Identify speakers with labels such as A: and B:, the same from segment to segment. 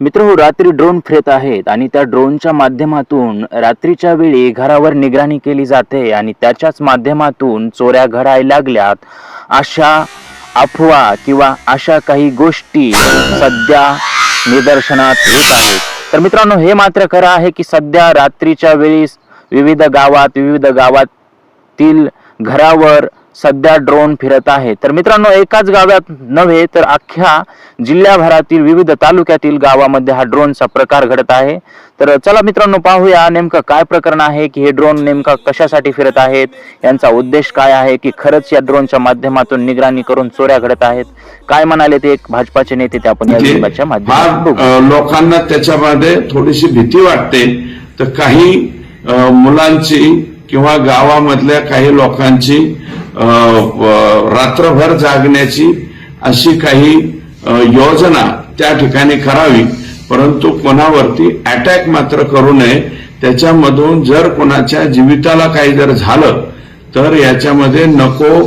A: मित्र हो रात्री ड्रोन फिरत आहेत आणि त्या ड्रोनच्या माध्यमातून रात्रीच्या वेळी घरावर निगराणी केली जाते आणि त्याच्याच माध्यमातून चोऱ्या घडायला लागल्यात. अशा अफवा किंवा अशा काही गोष्टी सध्या निदर्शनात येत आहेत. तर मित्रांनो हे मात्र खरं आहे की सध्या रात्रीच्या वेळी विविध गावात विविध गावातील घरावर सध्या ड्रोन फिरत आहे. तर मित्रांनो एकाच गावात नव्हे तर अख्ख्या जिल्ह्याभरातील विविध तालुक्यातील गावामध्ये हा ड्रोनचा प्रकार घडत आहे. तर चला मित्रांनो पाहूया नेमकं काय प्रकरण आहे की हे ड्रोन नेमका कशासाठी फिरत आहेत यांचा उद्देश काय आहे की खरंच या ड्रोनच्या माध्यमातून निगराणी करून चोऱ्या घडत आहेत. काय म्हणाले ते एक भाजपाचे नेते ते आपण या
B: म्हणजे
A: माध्यमातून
B: लोकांना त्याच्यामध्ये थोडीशी भीती वाटते. तर काही मुलांची किंवा गावामधल्या काही लोकांची रात्रभर जागण्याची अशी काही योजना त्या ठिकाणी करावी. परंतु कोणावरती अटॅक मात्र करू नये. त्याच्यामधून जर कोणाच्या जीविताला काही जर झालं तर याच्यामध्ये नको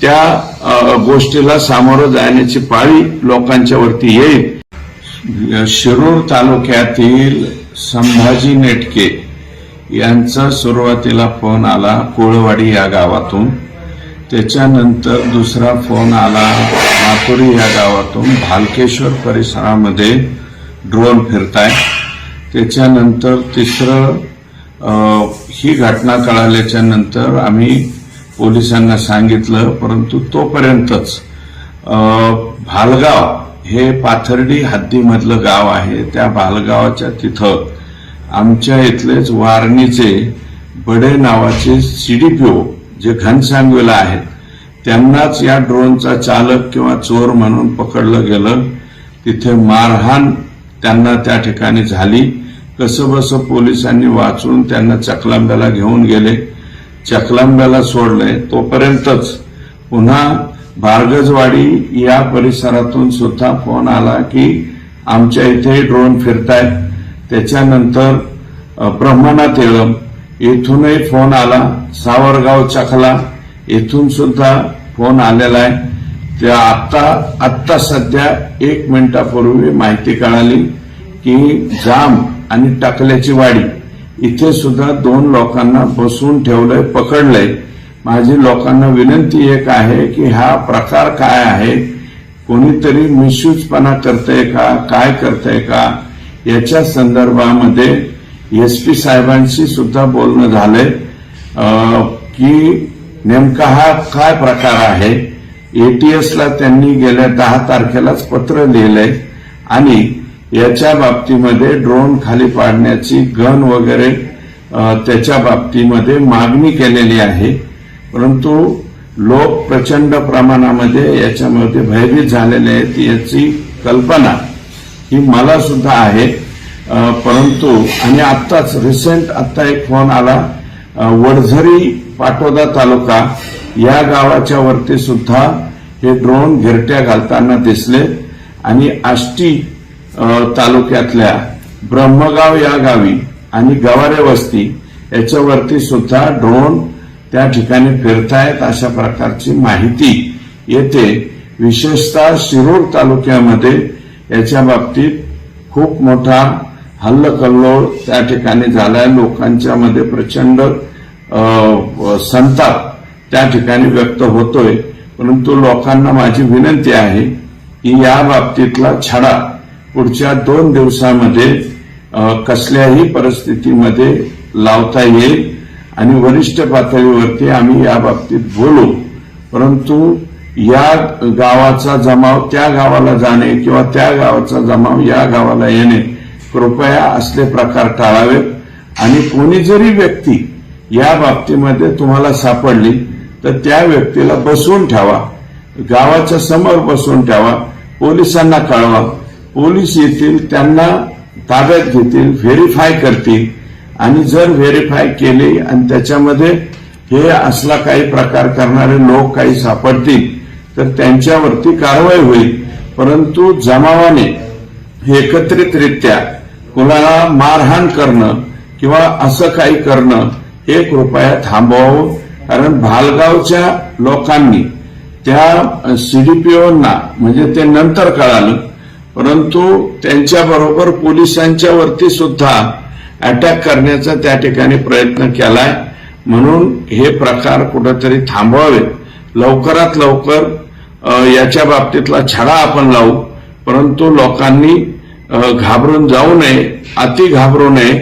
B: त्या गोष्टीला सामोरं जाण्याची पाळी लोकांच्या वरती येईल. शिरूर तालुक्यातील संभाजी नेटके यांचा सुरुवातीला फोन आला कोळवाडी या गावातून. त्याच्यानंतर दुसरा फोन आला माथुरी या गावातून भालकेश्वर परिसरामध्ये ड्रोन फिरताय. त्याच्यानंतर तिसरं ही घटना कळाल्याच्या नंतर आम्ही पोलिसांना सांगितलं परंतु तोपर्यंतच भालगाव हे पाथर्डी हद्दीमधलं गाव आहे. त्या भालगावाच्या तिथं आमच्या इथलेच वारणीचे बडे नावाचे सीडीपीओ जे घनसांगवीला आहेत त्यांनाच या ड्रोनचा चालक किंवा चोर म्हणून पकडलं गेलं. तिथे मारहाण त्यांना त्या ठिकाणी झाली. कसं बसं पोलिसांनी वाचून त्यांना चकलांब्याला घेऊन गेले. चकलांब्याला सोडले. तोपर्यंतच पुन्हा भार्गजवाडी या परिसरातून सुद्धा फोन आला की आमच्या इथे ड्रोन फिरतायत. त्याच्यानंतर ब्रह्मनाथ येळम येथूनही फोन आला. सावरगाव चखला. येथून सुद्धा फोन आलेला आहे. त्या आत्ता आत्ता सध्या एक मिनिटापूर्वी माहिती कळाली की जाम आणि टाकल्याची वाडी. इथे सुद्धा दोन लोकांना बसून ठेवलंय पकडलंय. माझी लोकांना विनंती एक आहे की हा प्रकार काय आहे? कोणीतरी मिसयूजपणा करतंय का? काय करतंय का? याच्या संदर्भामध्ये एस पी साहेबांशी सुद्धा बोलणं झालंय. की नेमका हा काय प्रकार आहे? एटीएसला त्यांनी गेल्या दहा तारखेलाच पत्र लिहिलंय आणि याच्या बाबतीमध्ये ड्रोन खाली पाडण्याची गन वगैरे त्याच्या बाबतीमध्ये मागणी केलेली आहे. परंतु लोक प्रचंड प्रमाणामध्ये याच्यामध्ये भयभीत झालेले आहेत याची कल्पना ही मला सुद्धा आहे. परंतु आणि आत्ताच रिसेंट आत्ता एक फोन आला. वडझरी पाटोदा तालुका या गावाच्या वरती सुद्धा हे ड्रोन घिरट्या घालताना दिसले. आणि आष्टी तालुक्यातल्या ब्रह्मगाव या गावी आणि गवारे वस्ती याच्यावरती सुद्धा ड्रोन त्या ठिकाणी फिरतायत अशा प्रकारची माहिती येते. विशेषतः शिरूर तालुक्यामध्ये याच्या बाबतीत खूप मोठा हल्लकल्लोळ त्या ठिकाणी झालाय. लोकांच्या मध्ये प्रचंड संताप त्या ठिकाणी व्यक्त होतोय. परंतु लोकांना माझी विनंती आहे की या बाबतीतला छडा पुढच्या दोन दिवसामध्ये कसल्याही परिस्थितीमध्ये लावता येईल. आणि वरिष्ठ पातळीवरती आम्ही या बाबतीत बोलू. परंतु या गावाचा जमाव त्या गावाला जाणे किंवा त्या गावाचा जमाव या गावाला येणे कृपया असले प्रकार टाळावेत. आणि कोणी जरी व्यक्ती या बाबतीमध्ये तुम्हाला सापडली तर त्या व्यक्तीला बसवून ठेवा. गावाच्या समोर बसवून ठेवा. पोलिसांना कळवा. पोलीस येतील त्यांना ताब्यात घेतील व्हेरीफाय करतील. आणि जर व्हेरीफाय केले आणि त्याच्यामध्ये हे असला काही प्रकार करणारे लोक काही सापडतील तर त्यांच्यावरती कारवाई होईल. परंतु जमावाने एकत्रितरित्या कुणाला मारहाण करणं किंवा असं काही करणं हे कृपया थांबवावं. कारण भालगावच्या लोकांनी त्या सीडीपीओना म्हणजे ते नंतर कळालं परंतु त्यांच्याबरोबर पोलिसांच्या वरती सुद्धा अटॅक करण्याचा त्या ठिकाणी प्रयत्न केलाय. म्हणून हे प्रकार कुठेतरी थांबवावेत. लवकरात लवकर याच्या बाबतीतला छडा आपण लावू. परंतु लोकांनी घाबरून जाऊ नये अति घाबरू नये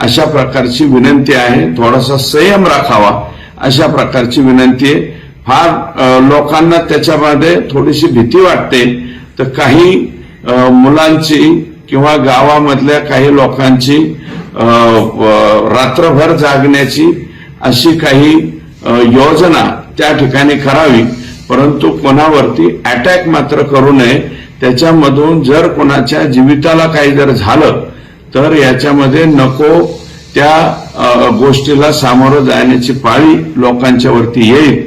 B: अशा प्रकारची विनंती आहे. थोडासा संयम राखावा अशा प्रकारची विनंती आहे. फार लोकांना त्याच्यामध्ये थोडीशी भीती वाटते. तर काही मुलांची किंवा गावामधल्या काही लोकांची रात्रभर जागण्याची अशी काही योजना त्या ठिकाणी करावी. परंतु कोणावरती अटॅक मात्र करू नये. त्याच्यामधून जर कोणाच्या जीविताला काही जर झालं तर याच्यामध्ये नको त्या गोष्टीला सामोरं जाण्याची पाळी लोकांच्या वरती येईल.